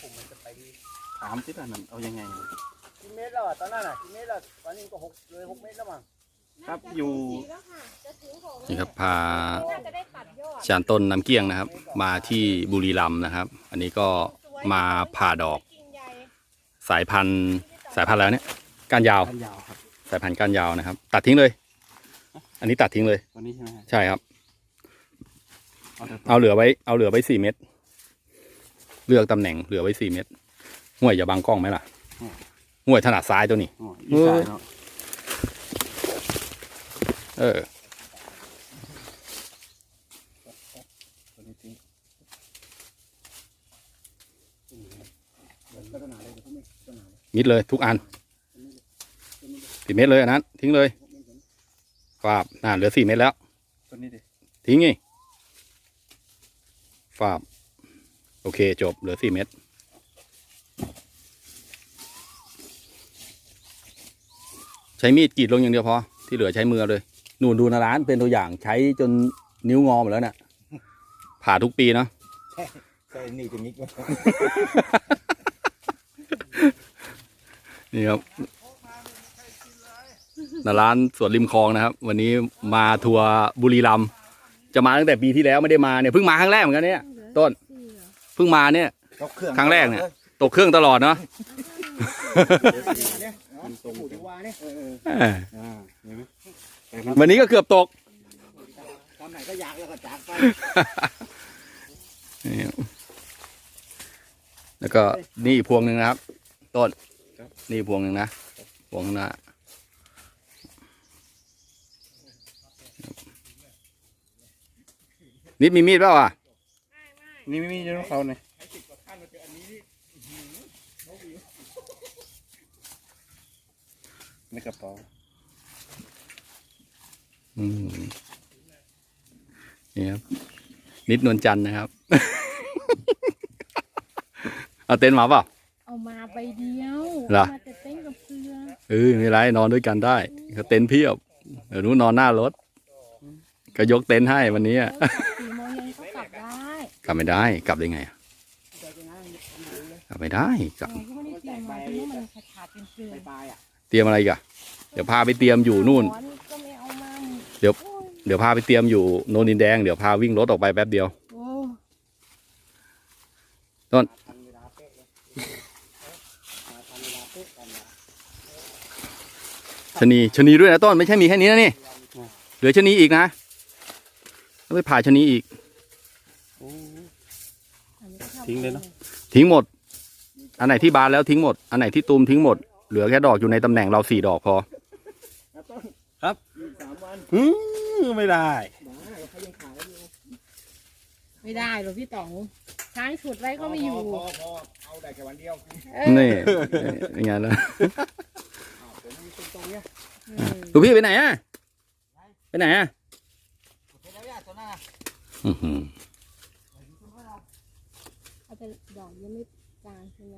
ผมมันจะไปดีถามสิล่ะมันเอายังไง กี่เมตรแล้วอะตอนนั้นอะกี่เมตรแล้วตอนนี้ก็หกเลยหกเมตรแล้วมั้งครับอยู่ นี่ครับพาน่าจะได้ตัดยอดอาจารย์ต้นน้ำเกี้ยงนะครับ มาที่บุรีรัมย์นะครับ อันนี้ก็มาผ่าดอกกิ่งใหญ่สายพันธุ์สายพันธุ์แล้วเนี่ยก้านยาวกันยาวครับสายพันธุ์ก้านยาวนะครับ ตัดทิ้งเลย อันนี้ตัดทิ้งเลย ตัวนี้ใช่ไหมฮะใช่ครับ เอาแต่เอาเหลือไว้เอาเหลือไว้สี่เม็ด เลือกตำแหน่งเหลือไว้สี่เม็ดห่วยอย่าบังกล้องไหมล่ะห่วยถนัดซ้ายตัวนี้อ๋ออีสานเนาะเออตัวนี้ทิ้งมิดเลยทุกอันสี่เม็ดเลยอันนั้น ทิ้งเลยฟาบน่าเหลือสี่เม็ดแล้ว ตัวนี้ดิทิ้งไงฟาบโอ เคจบเหลือสี่เม็ดใช้มีดกรีดลงอย่างเดียวพอ ที่เหลือใช้มือเอาเลยหนูนดูนะร้านเป็นตัวอย่างใช้จนนิ้วงอหมดแล้วเนี่ยผ่าทุกปีเนาะใช่นี่จะนิกวะนี่ครับนาร้านสวนริมคลองนะครับ วันนี้มาทัวร์บุรีรัมย์จะมาตั้งแต่ปีที่แล้วไม่ได้มาเนี่ยเพิ่งมาครั้งแรกเหมือนกันเนี่ยต้นเพิ่งมาเนี่ย ยกเครื่องครั้งแรกเนี่ย ตกเครื่องตลอดเนาะเนี่ยตรงดีว่าเนี่ยเอออ่าเห็นไหมวันนี้ก็เกือบตก ตอนไหนก็อยากแล้วก็จากไปนี่ครับแล้วก็นี่อีกพวงหนึ่งนะครับ ต้นนี่อีกพวงหนึ่งนะพวงข้างหน้านิดมีมีดเปล่าอะ นี่ไม่มีเจ้าเขาเนี่ยในกระเป๋า อืมนี่ครับนิดนวลจันทร์นะครับ เอาเต็นท์มาเปล่า เอามาใบเดียวเหรอมาแต่เต้นกับเกลือเออไม่เป็นไรนอนด้วยกันได้ก็เต็นท์เพียบเดี๋ยวนู้นนอนหน้ารถ ก็ยกเต็นท์ให้วันนี้อะสี่โมงเย็นก็กลับได้ ก ลับไม่ได้กลับได้ไงอะกลับไม่ได้กลับเราก็ไม่ได้เตรียมมาทีนี้มันขาดๆเป็นเกลือปลายอะเตรียมอะไรอีกอะเดี๋ยวพาไปเตรียมอยู่นู่น หมอนก็ไม่เอามาเดี๋ยวโอ้ยเดี๋ยวพาไปเตรียมอยู่โนนดินแดงเดี๋ยวพาวิ่งรถออกไปแป๊บเดียว โอ้ทันเวลาเป๊ะเลยมาทันเวลาเป๊ะกันนะชะนีชะนีด้วยนะต้นไม่ใช่มีแค่นี้นะนี่เหลือชะนีอีกนะต้องไปผ่าชะนีอีก โอ้อันนี้ก็ชอบ ทิ้งเลยเนอะทิ้งหมด อันไหนที่บานแล้วทิ้งหมด อันไหนที่ตูมทิ้งหมด เหลือแค่ดอกอยู่ในตำแหน่งเราสี่ดอกพอนะต้นครับอีกสามวันอืมไม่ได้ได้เขายังขายอยู่ไม่ได้หรอกพี่ต๋องช้างฉุดไว้ก็ไม่อยู่พอพอเอาได้แค่วันเดียวเออนี่ยังไงล่ะอ้าวผมมีตรงๆเนี่ยอืมลูกพี่ไปไหนอะไปไหนอะเห็นแล้วเนี่ยตัวหน้า อื้อหือ เอาแต่ดอกยังไม่กลางใช่ไหม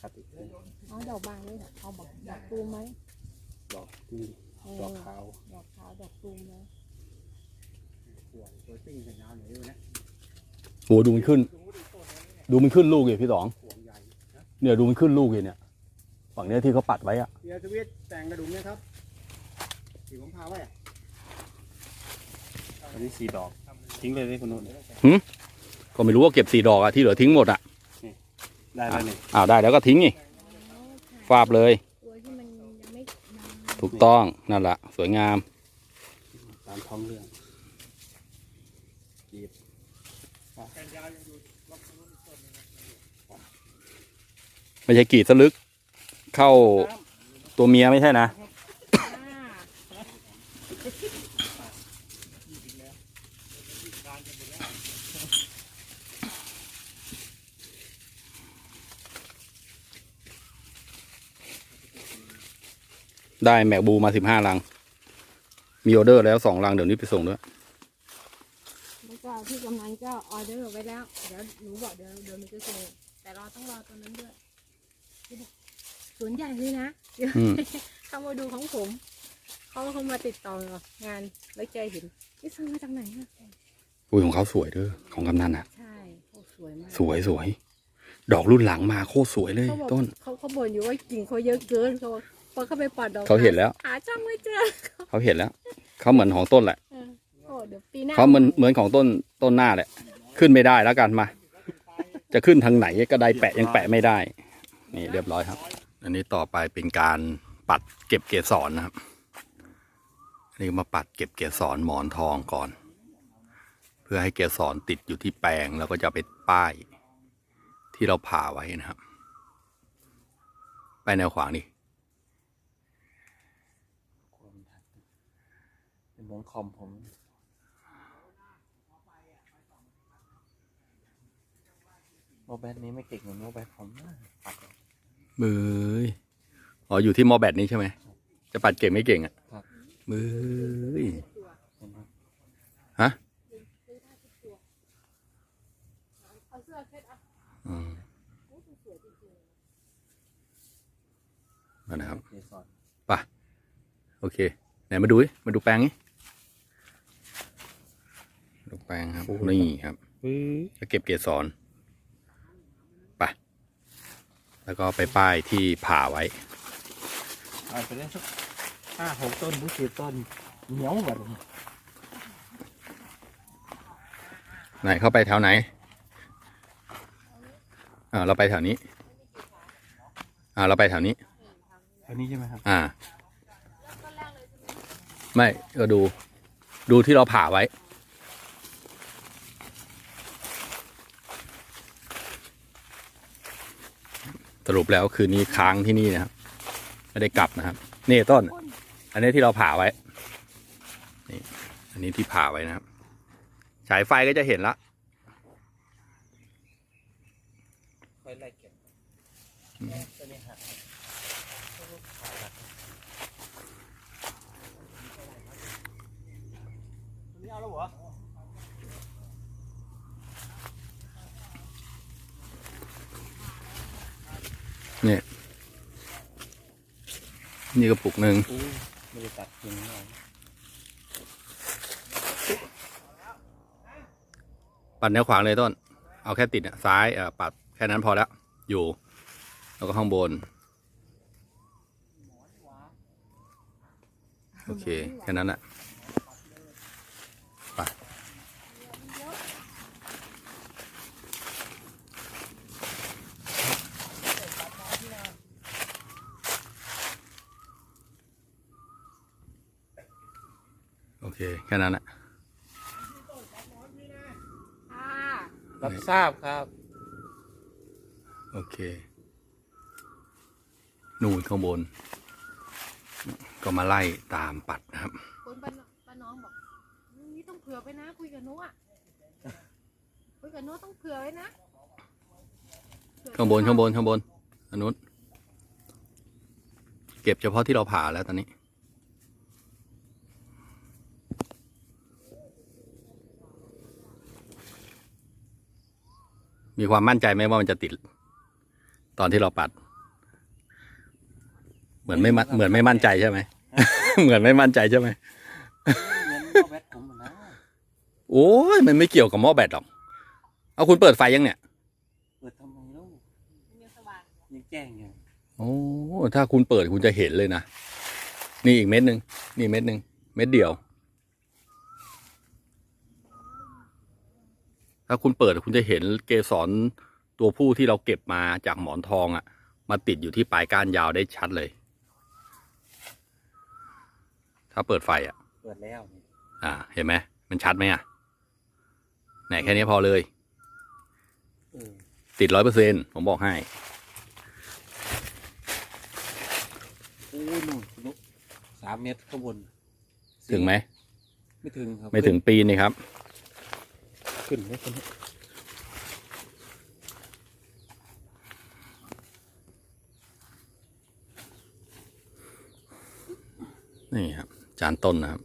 ครับอีกเอาดอกบางเลยเหรอเอาบอกดอกตูมไหมดอกที่เออดอกขาวดอกขาวดอกตูมนะห่วงตัวปิ้งกันยาวหน่อยด้วยนะโหดูมันขึ้น ดูมันขึ้นลูกอยู่พี่สองห่วงใหญ่เนี่ยดูมันขึ้นลูกอยู่เนี่ยฝั่งเนี้ยที่เขาปัดไว้อะเดียร์ทวิตแต่งกระดุมเนี่ยครับที่ผมพาไว้อะอันนี้สี่ดอก ทิ้งเลยเลยคุณนุ่น ก็ไม่รู้ว่าเก็บสี่ดอกอะที่เหลือทิ้งหมดอะได้แล้วนี่อ้าวได้แล้วก็ทิ้งนี่ฟาบเลย ตัวที่มันยังไม่บางถูกต้องนั่นแหละสวยงาม ตามท้องเรื่องไม่ใช่กรีดสลึก เข้าตัวเมียไม่ใช่นะอ่า ได้แมกบูมาสิบห้าลัง มีออเดอร์แล้วสองลังเดี๋ยวนี้ไปส่งด้วยแล้วก็พี่กำนันก็ออเดอร์ไว้แล้ว เดี๋ยวหนูบอกเดี๋ยวเดี๋ยวหนูจะส่งแต่เราต้องรอตัวนั้นด้วยพี่บอกสวนใหญ่เลยนะเดี๋ยวอืมเขามาดูของผมเขาเขามาติดต่องานไว้ใจเห็นนี่ซื้อมาจากไหนอะอุ้ยของเขาสวยเด้อของกำนันอะใช่เขาสวยมากสวยสวยดอกรุ่นหลังมาโคตรสวยเลยเขาบอกต้นเขาเขาบ่นอยู่ว่ากิ่งเขาเยอะเกินเขาบอก พอเขาไปปัดดอกเขาเห็นแล้ว หาช่างไม่เจอเขาเห็นแล้ว เขาเหมือนของต้นแหละเออโอ้เดี๋ยวปีหน้าเขาเหมือนเหมือนของต้นต้นหน้าแหละ ขึ้นไม่ได้แล้วกันมา จะขึ้นทางไหนก็ได้แปะยังแปะไม่ได้ นี่เรียบร้อยครับ อันนี้ต่อไปเป็นการปัดเก็บเกสรนะครับ อันนี้มาปัดเก็บเกสรหมอนทองก่อน เพื่อให้เกสรติดอยู่ที่แปลงแล้วก็จะไปป้ายที่เราผ่าไว้นะครับ ไปแนวขวางนี่ เป็นเหมือนคอมผมโมแบนนี้ไม่เก่งเหมือนโมแบนผมนะปัดเอามืออ๋ออยู่ที่มอแบตนี้ใช่ไหม จะปัดเก่งไม่เก่งอะครับมือเห็นไหมฮะเอาเสื้อเช็ดเอาอืมมานะครับเกสรโอเค ไหนมาดูดิมาดูแปลงนี้ ดูแปลงครับ นี่ครับปื้อจะเก็บเกสรไปแล้วก็ไปป้ายที่ผ่าไว้เอาไปได้สักห้าหกต้นหรือสิบต้นเหนียวแบบนี้ไหนเข้าไปแถวไหนอ่าเราไปแถวนี้อ่าเราไปแถวนี้แถวนี้ใช่ไหมครับ อ่า ไม่ก็ดู ดูที่เราผ่าไว้ สรุปแล้วคืนนี้ค้างที่นี่นะครับ ไม่ได้กลับนะครับ นี่ต้น อันนี้ที่เราผ่าไว้ นี่ อันนี้ที่ผ่าไว้นะครับ ฉายไฟก็จะเห็นละ ค่อยไล่เก็บตัวนี้หักตัวนี้เอาแล้วเหรอ นี่กระปุกหนึ่งอู้ไม่ได้ตัดทิ้งเลยปัดแนวขวางเลยต้น เอาแค่ติดเนี่ยซ้ายเอ่อปัดแค่นั้นพอแล้ว อยู่ แล้วก็ข้างบน โอเค แค่นั้นแหละ เค แค่นั้นแหละอ่ารับทราบครับ โอเค นู่นข้างบน ก็มาไล่ตามปัดนะครับคนป้าป้าน้องบอกนี่ต้องเผื่อไปนะ คุยกับนุอะคุยกับนุต้องเผื่อไว้นะเผื่อข้างบนข้างบนข้างบนอันนู้นเก็บเฉพาะที่เราผ่าแล้วตอนนี้ มีความมั่นใจไหมว่ามันจะติด ตอนที่เราปัด เหมือนไม่มั่นเหมือนไม่มั่นใจใช่ไหม เหมือนไม่มั่นใจใช่ไหมเหมือนพ่อแบทผมอะนะโอ้ยมันไม่เกี่ยวกับหม้อแบตหรอก เอาคุณเปิดไฟยังเนี่ย เปิดทำไมแล้วมันยังสว่างยังแจ้งอยู่โอ้ถ้าคุณเปิดคุณจะเห็นเลยนะ นี่อีกเม็ดหนึ่งนี่เม็ดหนึ่งเม็ดเดียว ถ้าคุณเปิดคุณจะเห็นเกสรตัวผู้ที่เราเก็บมาจากหมอนทองอะ่ะ มาติดอยู่ที่ปลายก้านยาวได้ชัดเลย ถ้าเปิดไฟอะ่ะ เปิดแล้วนี่อ่า เห็นไหมมันชัดไหมอะไหนแค่นี้พอเลยเออติดร้อยเปอร์เซ็นผมบอกให้โอ้ยนู่นคุณนุสามเมตรข้างบน ถึงไหม ไม่ถึงครับ ไม่ถึงปีนี่ครับ ขึ้นไม่ขึ้นนี่ครับ จานต้นนะครับ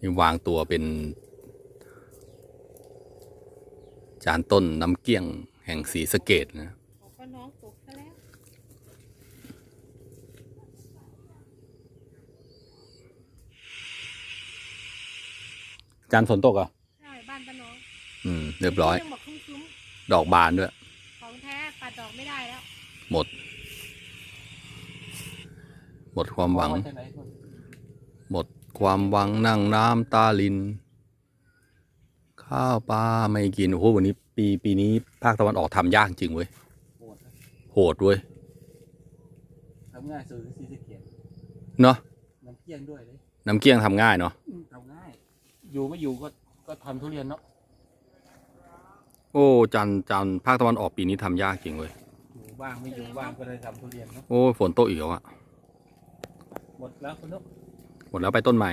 นี่วางตัวเป็น จานต้นน้ำเกี้ยงแห่งสีสเกตนะของป้าน้องตก ซะแล้วจานฝนตกเหรอะใช่บ้านป้าน้องอืมเรียบร้อยงบอกคุ้มดอกบานด้วย ๆของแท้ปัดดอกไม่ได้แล้วหมด หมดความหวังเอาไจากไหนคนหมดความหวังนั่งน้ำตาลิน ข้าวปลาไม่กินโอ้โหวันนี้ปีปีนี้ภาคตะวันออกทำยากจริงเว้ยโหดนะโหดเว้ยทำง่ายสุดคือซีสะเกียรเนาะน้ำเกี้ยงด้วยเลยน้ำเกี้ยงทำง่ายเนาะทำง่าย อยู่ไม่อยู่ก็ก็ทำทุเรียนเนาะโอ้จันจันภาคตะวันออกปีนี้ทำยากจริงเว้ยอยู่บ้างไม่อยู่บ้างก็เลยทำทุเรียนเนาะโอ้ยฝนตกอีกแล้วอะหมดแล้วคุณลูกหมดแล้วไปต้นใหม่